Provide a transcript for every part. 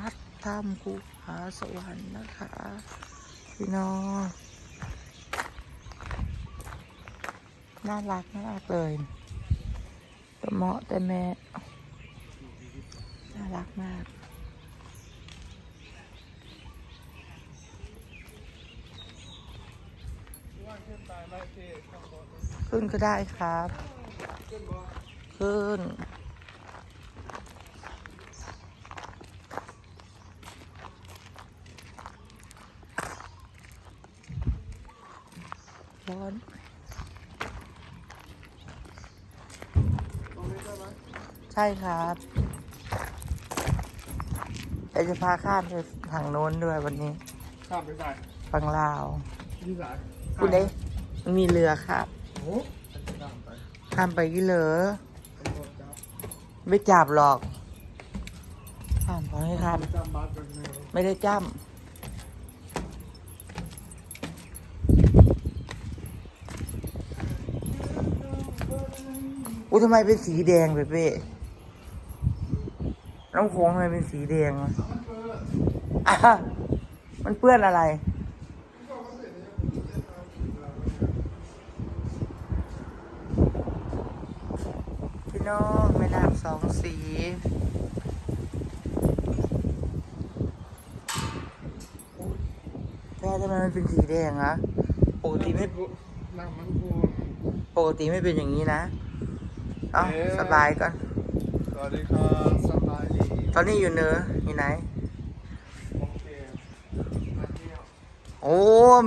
วัดถ้ำภูผาสวรรค์นะคะ พี่น้อง น่ารักมากเลยแต่เหมาะแต่แม่ น่ารักมากขึ้นก็ได้ครับ ขึ้น ร้อนใช่ครับแต่จะพาข้ามไปทางโน้นด้วยวันนี้ข้ามไปได้ฝั่งลาวที่ไหนคุณเอ๊ะมันมีเรือครับโอ้โหข้ามไปข้ามไปกี่เหลอตำรวจจับไม่จับหรอกข้ามขอให้ข้ามจำบัตรเป็นเมลไม่ได้จ้ำ อุ้ยทำไมเป็นสีแดงเป๊ะๆน้ำโค้งทำไมเป็นสีแดงวะอะมันเปื้อนอะไรพี่น้องแม่น้ำสองสีแค่ทำไมมันเป็นสีแดงอะปกติไม่นั่งมันกูปกติไม่เป็นอย่างนี้นะ เอาเอ๊ะสบายก่อนสวัสดีครับสบายดีตอนนี้อยู่เนื้ออยู่ไหน โอเคมาเที่ยวโอ้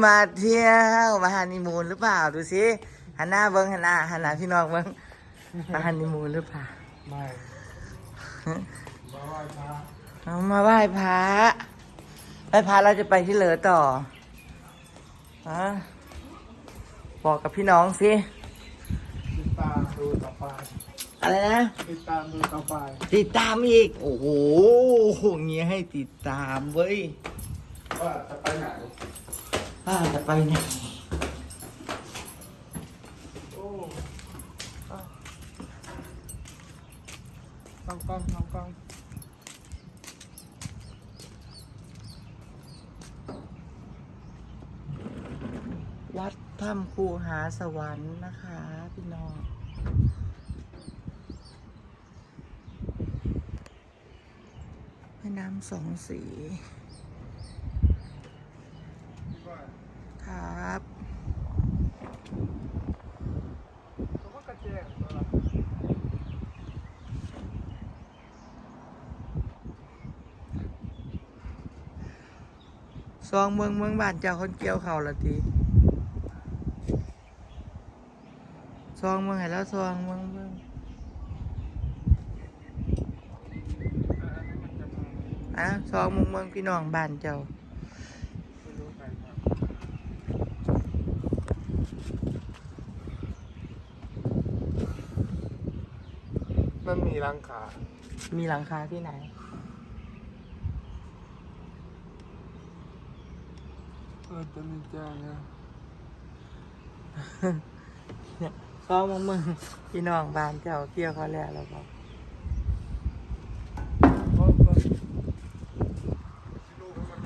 มาเที่ยว มาฮันนีมูนหรือเปล่า ดูสิหันหน้าเบิ้งหันหน้าหันหน้าพี่น้องเบิ้งมาฮันนีมูนหรือเปล่า ไม่ มาไหว้พระเอามาไหว้พระ ไหว้พระเราจะไปที่เหลือต่อฮะบอกกับพี่น้องสิติดตามดูต่อ ไปอะไรนะ ติดตามดูต่อไปติดตามอีก โอ้โหเงี้ยให้ติดตามเว้ยว่าจะไปไหนว่าจะไปไหนโอ้ต้องกล้องต้องกล้องวัดถ้ำคูหาสวรรค์นะคะ พี่น้อง แม่น้ำสองสี ครับเขาว่ากระเจี๊ยบตัวละซองเมืองเมืองบ้านเจ้าคนเกี่ยวเขาละที ซองเมืองไหนแล้วซองเมืองเมืองอันนี้มันจะมาอะซองเมืองเมืองพี่น้องบ้านเจ้าไม่รู้ใครครับมันมีรังขามีหลังคาที่ไหน เออจะมีแจ้งนะ พ่องเมืองมืองพี่น้องบ้านเจ้าเกี่ยวเขาแล้วแล้วก็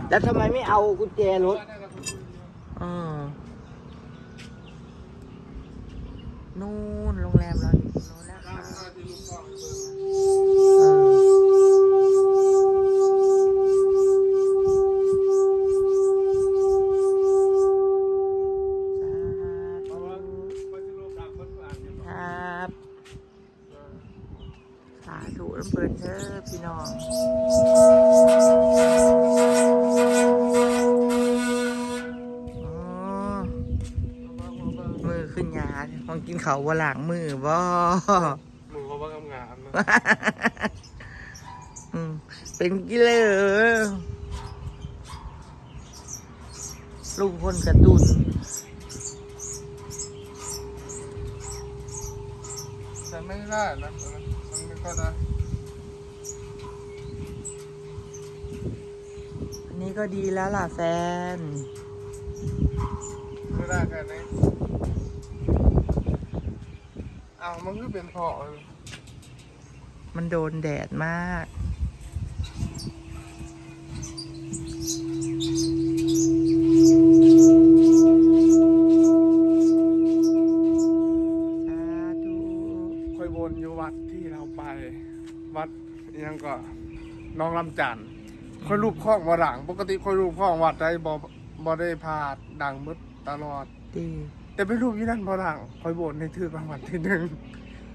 แล้วทำไมไม่เอากุญแจรถอื่อนู่นโรงแรมเราอยู่ ขึ้นยาลองกินเขาวว่าหลังมือบ่มือเขาว่างามๆนะอืมเป็นกิเลสลูกคนกระตุนแต่ไม่ได้นะมันไม่ก็ได้อันนี้ก็ดีแล้วล่ะแฟน ไม่ได้แค่นี้เอ้าวมันก็เป็นพอมันโดนแดดมาก สาธุค่อยวนอยู่วัดที่เราไป วัดยังก็น้องลำจันค่อยรูปข้องวาหลัง ปกติค่อยรูปข้องวัดได้บ่บ่ได้พาดังมืดตลอด ดี แต่ไปรูปที่นั่นบ่ดังคอยโบนในถือรางวัลที่หนึ่ง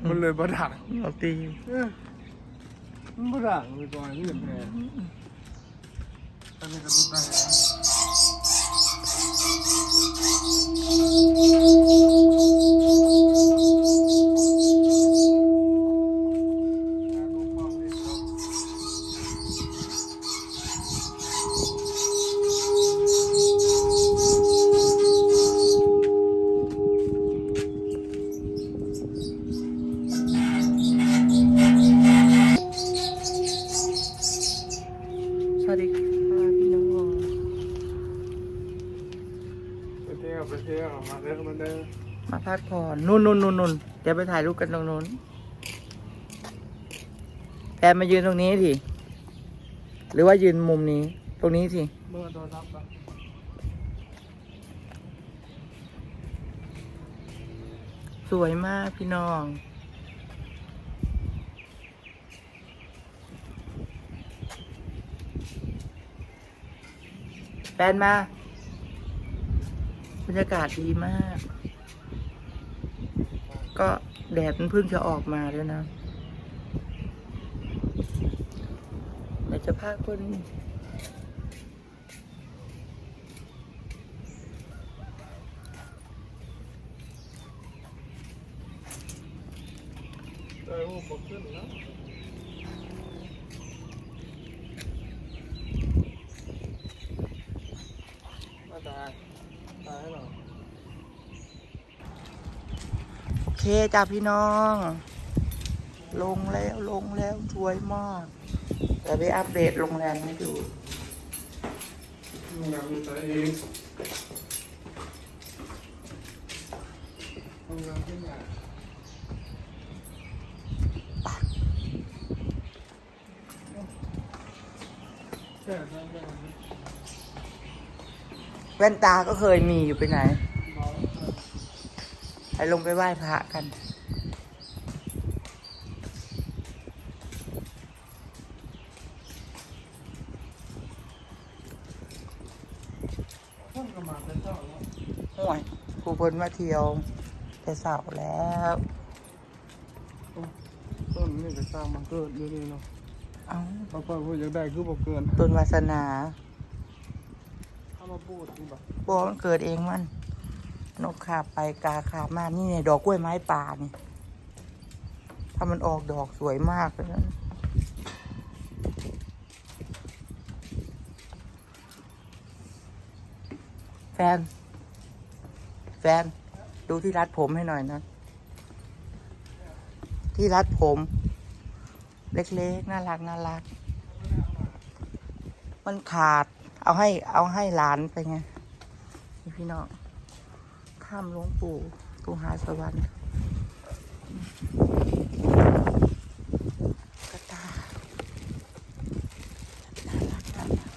มันเลยบ่ดังเอาตีเออมันบ่ดังเลยก่อนนี่แพ้อันนี้ก็รูปได้แล้ว เที่ยวไปเที่ยวมาเด้อมาเด้อมาพักผ่อนนู่นนู่นนู่นนู่นเดี๋ยวไปถ่ายรูปกันตรงนู้นแพรมายืนตรงนี้สิหรือว่ายืนมุมนี้ ตรงนี้สิเมื่อโดนรับปะสวยมากพี่น้องแฟนมา บรรยากาศดีมาก ก็แดดมันเพิ่งจะออกมาด้วยนะเดี๋ยวจะพาคนเอ โอเคจ้าพี่น้อง ลงแล้วลงแล้วสวยมากเดี๋ยวไปอัปเดตโรงแรมให้ดูมึงงานมึงตัวเองมึงงานขึ้นมาแค่นั้นแค่นั้นแว่นตาก็เคยมีอยู่ไปไหนเมาไปลงไปไหว้พระกันต้นกระหม่อมเป็นเจ้าแล้วห่วยครูเพนมาเที่ยว แต่เสาร์แล้วต้นนี่ก็สร้างมาเกิดอยู่นี่เนาะ เอ้าบางคนพูดอยากได้คือบอกเกิน ต้นวาสนาถ้า มาพูดนี่บบบอกมันเกิดเองมัน นกขาบไปกาขาบมานี่เนี่ยดอกกล้วยไม้ป่านี่ถ้ามันออกดอกสวยมากเลยนะแฟน แฟน ดูที่รัดผมให้หน่อยนะ ที่รัดผม เล็กๆ น่ารักน่ารัก มันขาด เอาให้เอาให้หลานไปไงพี่น้องข้ามหลวงปู่ปูหาสวรรค์กระตายน่ารักน่ารัก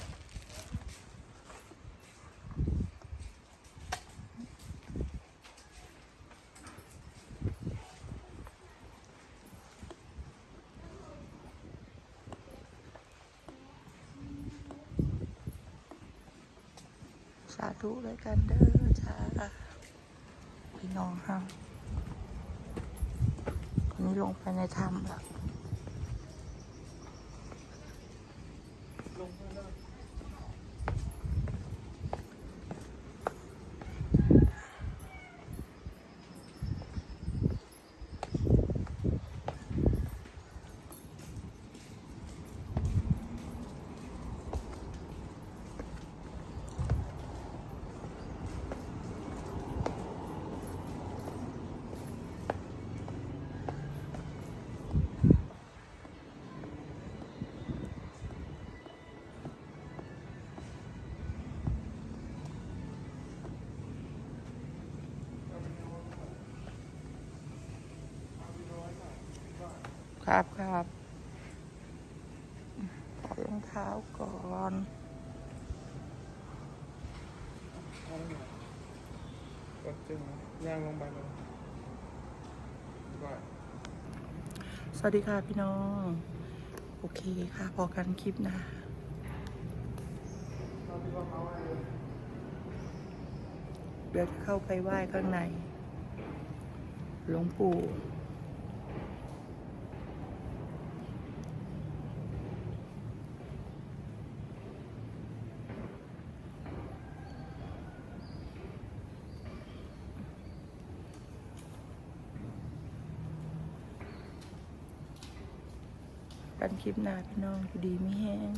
สาธุเลยกันเด้อจ้าพี่น้องครับวันนี้ลงไปในถ้ำแล้ว ครับครับถอดรองเท้าก่อนสวัสดีค่ะพี่น้อง โอเคค่ะ พอกันคลิปนะเดี๋ยวเข้าไปไหว้ข้างในหลวงปู่ กันคลิปหน้าพี่น้องอยู่ดีไม่แห้ง